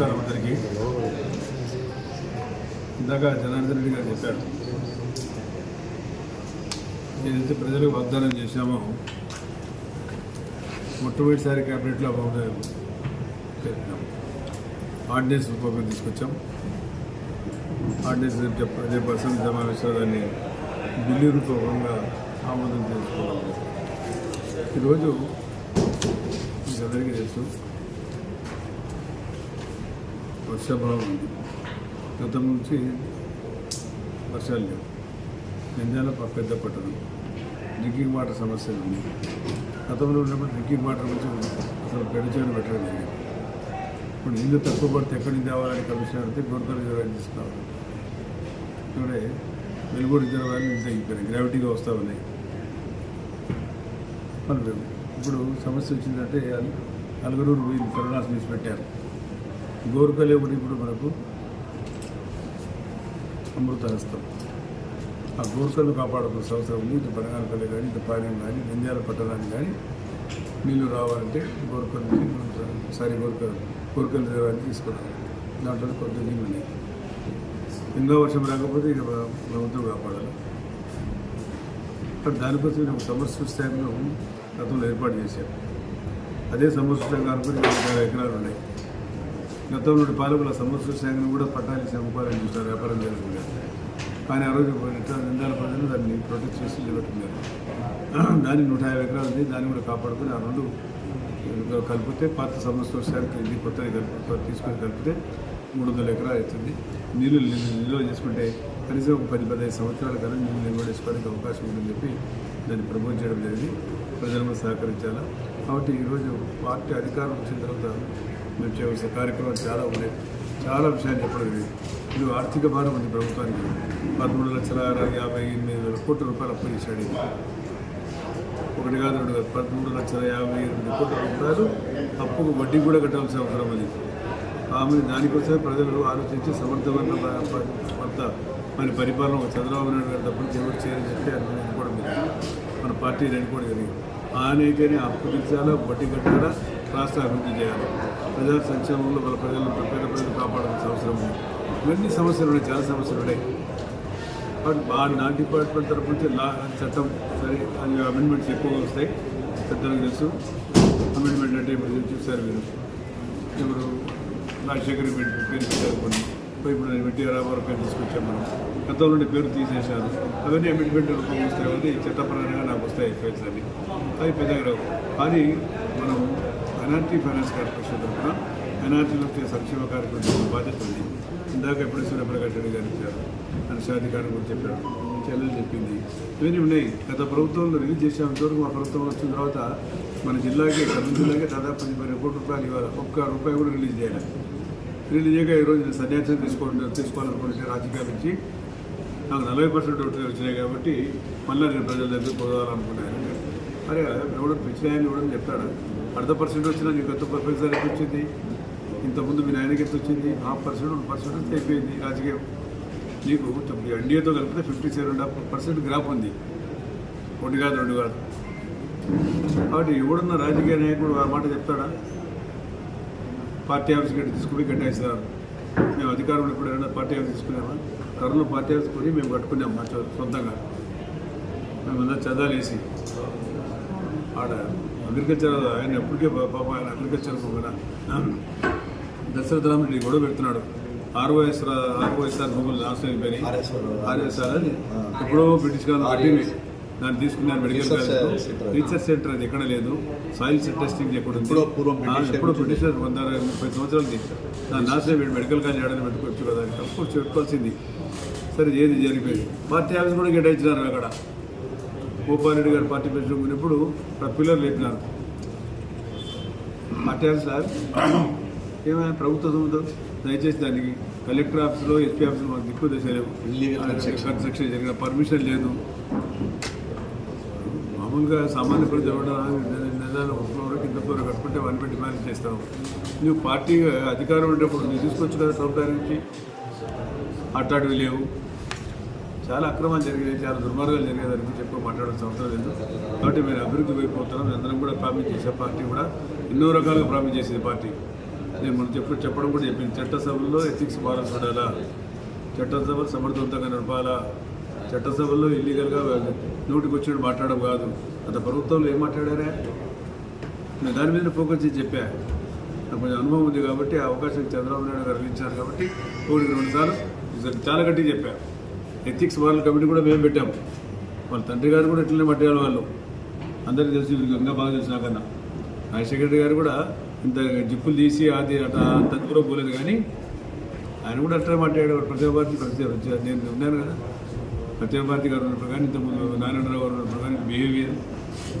నమస్కారం అందరికీ. ఇందాక జనార్దన్ రెడ్డి గారు చెప్పారు. ఏదైతే ప్రజలకు వాగ్దానం చేశామో మొట్టమొదటిసారి క్యాబినెట్లో బాగుంటుంది చెప్పినాం ఆర్డినెన్స్ రూపంగా తీసుకొచ్చాం. ఆర్డినెన్స్ రేపు రేపు అసెంబ్లీ సమావేశంలో దాన్ని బిల్లు రూపంగా ఆమోదం చేసుకోవాలి ఈరోజు మీకు అందరికీ తెలుసు వర్షాభావం ఉంది. గతం నుంచి వర్షాలు లేవు. నంద్యాల పెద్ద పట్టణం. డ్రింకింగ్ వాటర్ సమస్యలు ఉంది. గతంలో ఉన్నప్పుడు డ్రింకింగ్ వాటర్ నుంచి అసలు పెడచేయడం పెట్టడం జరిగింది ఇప్పుడు నీళ్ళు తక్కువ పడితే ఎక్కడి నుంచి తేవాలని కమిషన్ అయితే గోర్కల్ రిజర్వాయర్ తీసుకురావాలి. ఇప్పుడే వెలుగుడు రిజర్వాయర్ ఇంత తగ్గిపోయినాయి గ్రావిటీగా వస్తూ ఉన్నాయి. మరి ఇప్పుడు సమస్య వచ్చిందంటే అల్- అలుగురూరు వీళ్ళు కరోనా తీసి పెట్టారు. గోరుకలేవుడు ఇప్పుడు మనకు అమృత హస్తం ఆ గోరుకలు కాపాడుకోవాల్సిన అవసరం ఉంది. ఇటు బనగానపల్లి కానీ ఇటు పాలెం కానీ నంద్యాల పట్టణానికి కానీ నీళ్ళు రావాలంటే గోరుకల నుంచి సారీ గోరుకలు గోరుకల రిజర్వాయర్ని దాంట్లో కొంత నీళ్ళు ఉన్నాయి. ఎన్నో వర్షం రాకపోతే ఇక ప్రభుత్వం కాపాడాలి. మరి దానికోసం నేను సమస్య స్థాయిలో గతంలో ఏర్పాటు చేశాను అదే సమస్య స్థాయి అనుకుని ఎకరాలు ఉన్నాయి. గతంలో పాలకుల సమస్య శాఖను కూడా పట్టాలు చంపాలని చూస్తారు వ్యాపారం జరుగుతుంది. కానీ ఆ రోజు ఇట్లా నిందాల ప్రజలు దాన్ని ప్రొటెక్ట్ చేసి నిలబెట్టుకున్నారు. దాన్ని నూట యాభై ఎకరాలు ఉంది. దాన్ని కూడా కాపాడుకుని ఆ రెండు కలిపితే పాత సమస్య శాఖకి ఇది కొత్తది కలిపి తీసుకొని కలిపితే మూడు వందల ఎకరాలు అవుతుంది. నీళ్ళు నిల్వ చేసుకుంటే కనీసం ఒక పది పదిహేను సంవత్సరాల కన్నా నీళ్ళు నిల్వ చేసుకోవడానికి అవకాశం ఉందని చెప్పి దాన్ని ప్రమోట్ చేయడం జరిగింది. ప్రజలను సహకరించాలా? కాబట్టి ఈరోజు పార్టీ అధికారం వచ్చిన తర్వాత మేము చేయవలసిన కార్యక్రమాలు చాలా ఉన్నాయి. చాలా విషయాలు చెప్పడం ఇది ఆర్థిక భారం ఉంది ప్రభుత్వానికి. పదమూడు లక్షల అరవై యాభై ఎనిమిది వేల కోట్ల రూపాయలు అప్పు చేశాడు. ఒకటి కాదు రెండు కాదు పదమూడు లక్షల యాభై ఎనిమిది కోట్ల రూపాయలు అప్పుకు వడ్డీ కూడా కట్టాల్సిన అవసరం అది ఆమె దానికోసమే ప్రజలు ఆలోచించి సమర్థమైన ప- మన పరిపాలన చంద్రబాబు నాయుడు గారు తప్పని ఎవరు చేయాలని చెప్పి అనుకోవడం మన పార్టీ అనుకోవడం జరిగింది. ఆయన అప్పు తీర్చాలా వడ్డీ కట్టాలా రాష్ట్ర అభివృద్ధి చేయాలి. ప్రజా సంక్షేమంలో వాళ్ళ ప్రజలను పేద ప్రజలు కాపాడాల్సిన అవసరం ఉంది. ఇవన్నీ సమస్యలు ఉన్నాయి చాలా సమస్యలు ఉన్నాయి బట్ ఆ నా డిపార్ట్మెంట్ తరపు నుంచి లా చట్టం సరే అందులో అమెండ్మెంట్స్ ఎక్కువగా వస్తాయి. పెద్దలకు తెలుసు. అమెండ్మెంట్ అంటే ఇప్పుడు చూస్తారు మీరు. ఇప్పుడు రాజశేఖర్ రెడ్డి పేరు కొన్ని. ఇప్పుడు నేను వెంటి రామారావు పేరు తీసుకొచ్చాం మనం. గతంలో నుండి పేరు తీసేశారు. అవన్నీ అమెండ్మెంట్ రూపొందిస్తే వస్తాయి అవన్నీ చట్టపరంగా నాకు వస్తాయి ఫైల్స్ అన్ని. అవి పెద్దగా రావు. కానీ మనం ఎన్ఆర్టీ ఫైనాన్స్ కార్పొరేషన్ తరఫున ఎన్ఆర్టీలో వచ్చే సంక్షేమ కార్యక్రమం బాధ్యత ఉంది. ఇందాక ఎప్పుడు సూర్యప్రకాష్ రెడ్డి గారు ఇచ్చారు అనుషాధికారం గురించి చెప్పారు. చెల్లెలు చెప్పింది. ఇవన్నీ ఉన్నాయి. గత ప్రభుత్వంలో రిలీజ్ చేసేంత వరకు మా ప్రభుత్వం వచ్చిన తర్వాత మన జిల్లాకి కర్నూలు జిల్లాకి దాదాపు పది పది కోట్ల రూపాయలు ఇవ్వాలి. ఒక్క రూపాయి కూడా రిలీజ్ చేయాలి రిలీజ్ ఈరోజు నేను సన్యాసం తీసుకోండి తీసుకోవాలనుకుంటే రాజకీయాల నుంచి నాకు నలభై పర్సెంట్ ఓట్లు వచ్చినాయి కాబట్టి మళ్ళీ నేను ప్రజల దగ్గర పోదాలనుకున్నాను అరే ఎవడో పిచ్చినాయని ఇవ్వడం చెప్తాడు అర్ధ పర్సెంట్ వచ్చినా నీకు ఎంత పర్సెంట్ వచ్చింది? ఇంతకుముందు మీ నాయనకి ఎంత వచ్చింది? హాఫ్ పర్సెంట్ వన్ పర్సెంట్ అయిపోయింది రాజకీయం. నీకు ఎన్డీఏతో కలిపితే fifty seven and half percent grab ఉంది. ఒకటి కాదు రెండు కాదు. కాబట్టి ఎవడున్న రాజకీయ నాయకుడు ఆ మాట చెప్తాడా? పార్టీ ఆఫీస్ గట్టి తీసుకుని కట్టేస్తారు మేము అధికారంలో ఏమైనా పార్టీ ఆఫీస్ తీసుకున్నామా? కర్నూలు పార్టీ ఆఫీస్ కొని మేము కట్టుకున్నాం మా సొంతంగా. మేమంతా చదాలేసి ఆడ అగ్రికల్చర్ ఆయన ఎప్పటికే పాప ఆయన అగ్రికల్చర్ కదా దశరథ రామరెడ్డి గొడవ పెడుతున్నాడు. ఆర్ఓఎస్ ఆర్ఓఎస్ఆర్ భూములు నాశనం అయిపోయినాయి. ఆర్ఎస్ఆర్ అది ఎప్పుడో బ్రిటిష్ కాలం దాన్ని తీసుకున్నారు medical research college centre. Research centre అది ఎక్కడ లేదు. సాయిల్ టెస్టింగ్ ఎక్కడ ఉంది? ఎప్పుడో పూర్వం ఆ, బ్రిటిష్ ఎప్పుడో నుంచి బ్రిటిష్ వంద ముప్పై సంవత్సరాలకి దాన్ని నాశనం వీడు మెడికల్ కాలేజ్ ఏడాది పెట్టుకోవచ్చు కదా అని. తప్పు చెప్పుకోవాల్సింది. సరే ఏది జరిగిపోయింది పార్టీ ఆఫీస్ కూడా కేటాయించినారు అక్కడ. గోపాలరెడ్డి గారు పార్టీ ప్రెసిడెంట్ ఉన్నప్పుడు పిల్లలు లేపినారు. పార్టీ ఆఫీస్ సార్ ఏమైనా ప్రభుత్వ సొమ్ముతో దయచేసి దానికి కలెక్టర్ ఆఫీస్లో ఎస్పీ ఆఫీస్లో మాకు దిక్కు దశ లేవు. కన్స్ట్రక్షన్ జరిగిన పర్మిషన్ లేదు. మామూలుగా సామాన్య ప్రజలు నెలలో ఒక ఫ్లోర్ కింద ఫ్లోర్ కట్టుకుంటే వన్ ట్వంటీ మేనేజ్ చేస్తాం. నువ్వు పార్టీ అధికారం ఉండేప్పుడు నువ్వు తీసుకొచ్చు కదా ప్రభుత్వం నుంచి. లేవు. చాలా అక్రమాలు జరిగాయి చాలా దుర్మార్గాలు జరిగాయి దాని గురించి ఎక్కువ మాట్లాడాల్సిన అవసరం లేదు. కాబట్టి మేము అభివృద్ధి పోయిపోతున్నాం అందరం కూడా ప్రామిస్ చేసే పార్టీ కూడా ఎన్నో రకాలుగా ప్రామిస్ చేసేది పార్టీ. నేను మనం చెప్పు చెప్పడం కూడా చెప్పింది. చట్టసభల్లో ఎథిక్స్ బాగా చూడాలా? చట్టసభ సమర్థవంతంగా నడపాలా? చట్టసభల్లో ఇల్లీగల్గా నోటికి వచ్చినట్టు మాట్లాడడం కాదు. గత ప్రభుత్వంలో ఏం మాట్లాడారా? నేను దాని మీద ఫోకస్ చేసి చెప్పా. నాకు కొంచెం అనుభవం ఉంది కాబట్టి ఆ అవకాశం చంద్రబాబు నాయుడు గారు అందించారు కాబట్టి కోడికి రెండు సార్లు చాలా గట్టిగా చెప్పా. ఎథిక్స్ వాళ్ళ కమిటీ కూడా మేము పెట్టాము వాళ్ళ తండ్రి గారు కూడా ఇట్లనే పట్టేవాళ్ళు వాళ్ళు. అందరికీ తెలిసి గంగా ఇంకా బాగా తెలిసిన కన్నా ఆయన సెక్రటరీ గారు కూడా ఇంత జిప్పులు తీసి అది అట్లా అంత దూరం పోలేదు కానీ ఆయన కూడా అట్లా మాట్లాడాడు. ప్రతి భారతి ప్రతి నేను ఉన్నాను కదా. సత్యభారతి గారు ఉన్నప్పుడు కానీ ఇంతకుముందు నారాయణరావు గారు ఉన్నప్పుడు కానీ బిహేవియర్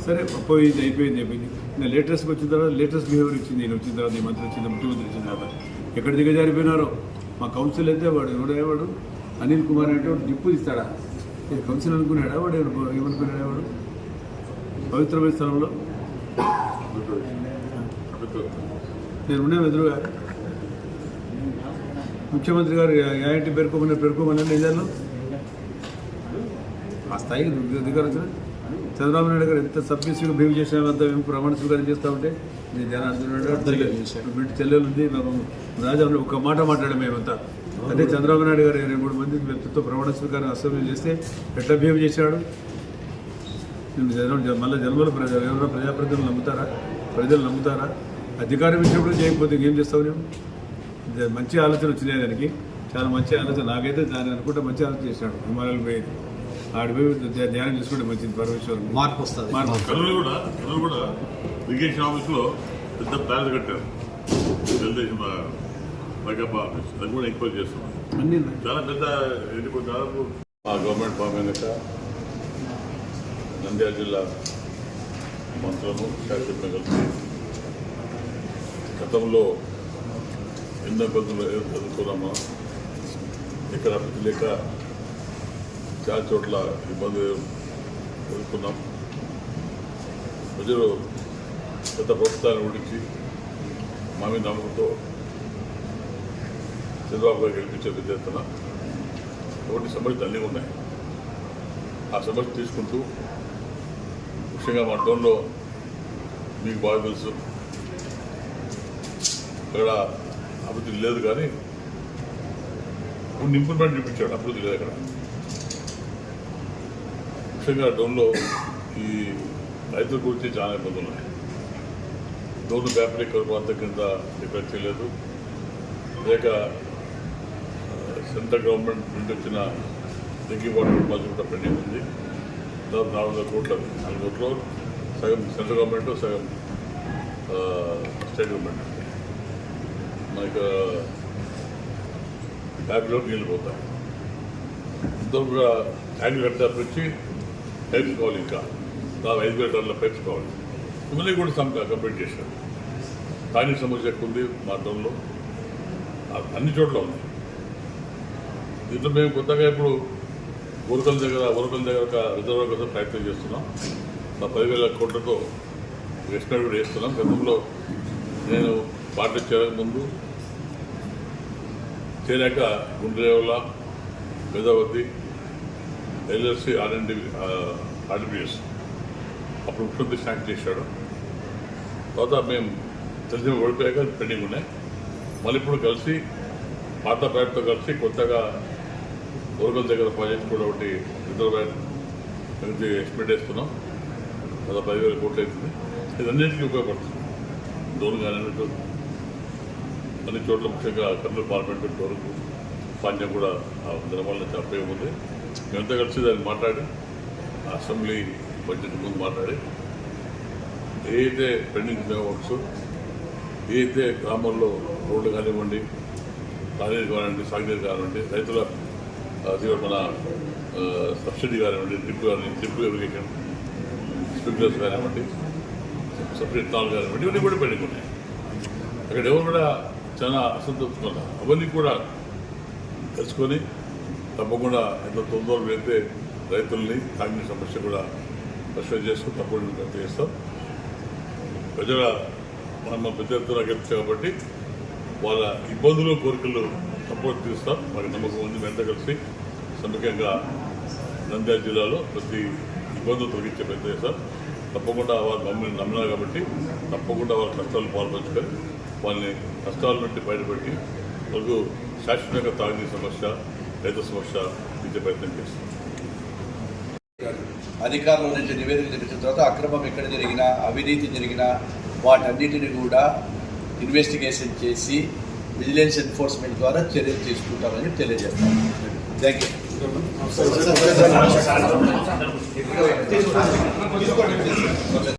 సరే పోయింది అయిపోయింది అయిపోయింది. నేను లేటెస్ట్కి వచ్చిన తర్వాత లేటెస్ట్ బిహేవియర్ ఇచ్చింది నేను వచ్చిన తర్వాత ఈ మంత్రి వచ్చింది ముఖ్యమంత్రి వచ్చిన తర్వాత. ఎక్కడ దిగజారిపోయినారో? మా కౌన్సిల్ అయితే వాడు ఎవడేవాడు అనిల్ కుమార్ అంటే వాడు జిప్పు ఇస్తాడా? నేను కౌన్సిల్ అనుకున్నాడా వాడు? ఏమనుకున్నాడా వాడు? పవిత్రమైన స్థలంలో? నేను ఉండే ఎదురుగా ముఖ్యమంత్రి గారు యాయింటి పేర్కోమని పేర్కోమని నిజాల్లో? స్థాయికి దిగ- దిగరొచ్చిన చంద్రబాబు నాయుడు గారు ఎంత సబ్మిసివ్గా బిహేవ్ చేసినా అంత మేము ప్రమాణ స్వీకారం చేస్తూ ఉంటే నేను జనార్దన్ రెడ్డి గారు చెల్లెలు బిడ్డ చెల్లెలు ఉంది నాకు రాజా ఒక మాట మాట్లాడాం మేమంతా. అదే చంద్రబాబు నాయుడు గారు ఇరవై మూడు మంది వ్యక్తితో ప్రమాణ స్వీకారం అసెంబ్లీ చేస్తే ఎట్లా బిహేవ్ చేశాడు నేను మళ్ళీ జన్మలో ప్రజలు ఎవరైనా ప్రజాప్రతినిధులు నమ్ముతారా? ప్రజలు నమ్ముతారా? అధికారం ఇచ్చినప్పుడు చేయకపోతే ఏం చేస్తావు ఇది మంచి ఆలోచన వచ్చినాయి దానికి. చాలా మంచి ఆలోచన. నాకైతే దాన్ని అనుకుంటే మంచి ఆలోచన చేశాడు. హిమాలయాలు పోయి ఆడిపోయి ధ్యా- ధ్యానం చేసుకుంటే మంచిది పరమేశ్వరం మార్పు వస్తుంది. మార్పు. కర్నూలు కూడా కర్నూలు కూడా ఇరిగేషన్ ఆఫీస్లో పెద్ద ప్లాన్ కట్టారు. తెలుగుదేశం వైకాపా ఆఫీస్. అది కూడా ఎంక్వైరీ చేస్తున్నాం అన్నీ చాలా పెద్ద దాదాపు ఆ గవర్నమెంట్ ఫామ్ అయినాక నంద్యాల జిల్లా మంత్రులను శాసనసభ్యులను కలిసి గతంలో ఎన్నో ఇబ్బందులు ఎదుర్కొన్నాము? ఇక్కడ అభివృద్ధి లేక చాలా చోట్ల ఇబ్బంది ఎదుర్కొన్నాం. ప్రజలు గత ప్రభుత్వాన్ని ఓడించి మా మీద నమ్మకంతో చంద్రబాబు గారు గెలిపించే ఎత్తున ఒకటి సమస్యలు అన్నీ ఉన్నాయి. ఆ సమస్య తీసుకుంటూ ముఖ్యంగా మా టౌన్లో మీకు బాగా తెలుసు. ఇక్కడ అభివృద్ధి లేదు కానీ కొన్ని ఇంప్రూవ్మెంట్ చూపించాడు. అభివృద్ధి లేదు అక్కడ. ముఖ్యంగా డోన్లో ఈ రైతుల గురించి చాలా ఇబ్బందులు ఉన్నాయి. డోన్ వ్యాపారీ కరువు కింద డిపెండ్ చేయలేదు. లేక సెంట్రల్ గవర్నమెంట్ నుండి వచ్చిన డ్రింకింగ్ వాటర్ కూడా పెండింగ్ ఉంది. దాదాపు నాలుగు వందల కోట్ల నాలుగు కోట్లు సగం సెంట్రల్ గవర్నమెంట్ సగం స్టేట్ గవర్నమెంట్. మనకి బ్యాక్లో నీళ్ళు పోతాయి. ఇంతలో కూడా ట్యాంక్ కట్టినప్పటి నుంచి కావాలి ఇంకా. దాదాపు ఐదు వేల టన్నుల పైప్స్ కావాలి ఇవన్నీ కూడా సమ్ కంప్లీట్ చేశారు. కానీ సమస్య ఎక్కువ ఉంది మా టౌన్లో. అన్ని చోట్ల ఉంది. దీంట్లో మేము కొత్తగా ఇప్పుడు ఊరకల దగ్గర ఊరకల దగ్గర ఒక రిజర్వర్ కోసం ప్రయత్నం చేస్తున్నాం. ఆ పదివేల కోట్లతో ఎస్టిమేట్ కూడా చేస్తున్నాం గతంలో నేను పార్టీ చేరక ముందు చేరాక Gundrevula Vedavathi LSC RMD RDPS అప్పుడు ముఖ్యమంత్రి శాంక్ చేశాడు. తర్వాత మేము తెలిసిన ఓడిపోయాక పెండింగ్ ఉన్నాయి. మళ్ళీ ఇప్పుడు కలిసి పాత బ్యాట్తో కలిసి కొత్తగా ఓరగల్ దగ్గర ప్రాజెక్ట్ కూడా ఒకటి రిజర్వ్ బ్యాంక్ అనేది తర్వాత పదివేల కోట్లు అవుతుంది. ఇది ఉపయోగపడుతుంది. డోన్ కానివ్వండి అన్ని చోట్ల ముఖ్యంగా కర్నూలు పార్లమెంట్ వరకు పాండ్యం కూడా ఆ నిర్మాణం చాలా ఉపయోగం ఉంది. మేమంతా కలిసి దాన్ని మాట్లాడి అసెంబ్లీ బడ్జెట్ ముందు మాట్లాడి ఏదైతే పెండింగ్ వర్క్స్ ఏదైతే గ్రామాల్లో రోడ్లు కానివ్వండి తాగేది కానివ్వండి సాగునీరు కానివ్వండి రైతుల మన సబ్సిడీ కానివ్వండి డ్రిప్ కానివ్వండి డ్రిప్ ఇరిగేషన్ స్ప్రింక్లర్స్ కానివ్వండి సబ్సిడీ తాళ్ళు కానివ్వండి ఇవన్నీ కూడా పెండింగ్ ఉన్నాయి. అక్కడ ఎవరు కూడా చాలా అసంతృప్తి అవన్నీ కూడా కలుసుకొని తప్పకుండా ఎంత తొందరగా వెళ్తే రైతుల్ని తాగిన సమస్య కూడా పరిశోధన చేసుకుని తప్పకుండా మేము చేస్తాం. ప్రజల మనం పెద్ద ఎత్తున కాబట్టి వాళ్ళ ఇబ్బందులు కోరికలు సపోర్ట్ తీస్తాం మాకు నమ్మకం ఉంది మేమంతా కలిసి సముఖ్యంగా నంద్యాల జిల్లాలో ప్రతి ఇబ్బందులు తొలగించే ప్రయత్నం చేస్తాం. తప్పకుండా వాళ్ళు మమ్మల్ని నమ్మినారు కాబట్టి తప్పకుండా వాళ్ళ కష్టాలు పాల్పంచుకొని వాళ్ళని కష్టాల నుండి బయటపెట్టి వాళ్ళకు శాశ్వతంగా తాగిన సమస్య రైతు సమస్య ఇచ్చే ప్రయత్నం చేస్తాం అధికారుల నుంచి నివేదిక తెప్పించిన తర్వాత అక్రమం ఎక్కడ జరిగినా అవినీతి జరిగినా వాటన్నిటిని కూడా ఇన్వెస్టిగేషన్ చేసి విజిలెన్స్ ఎన్ఫోర్స్మెంట్ ద్వారా చర్యలు తీసుకుంటామని తెలియజేస్తాం. Thank you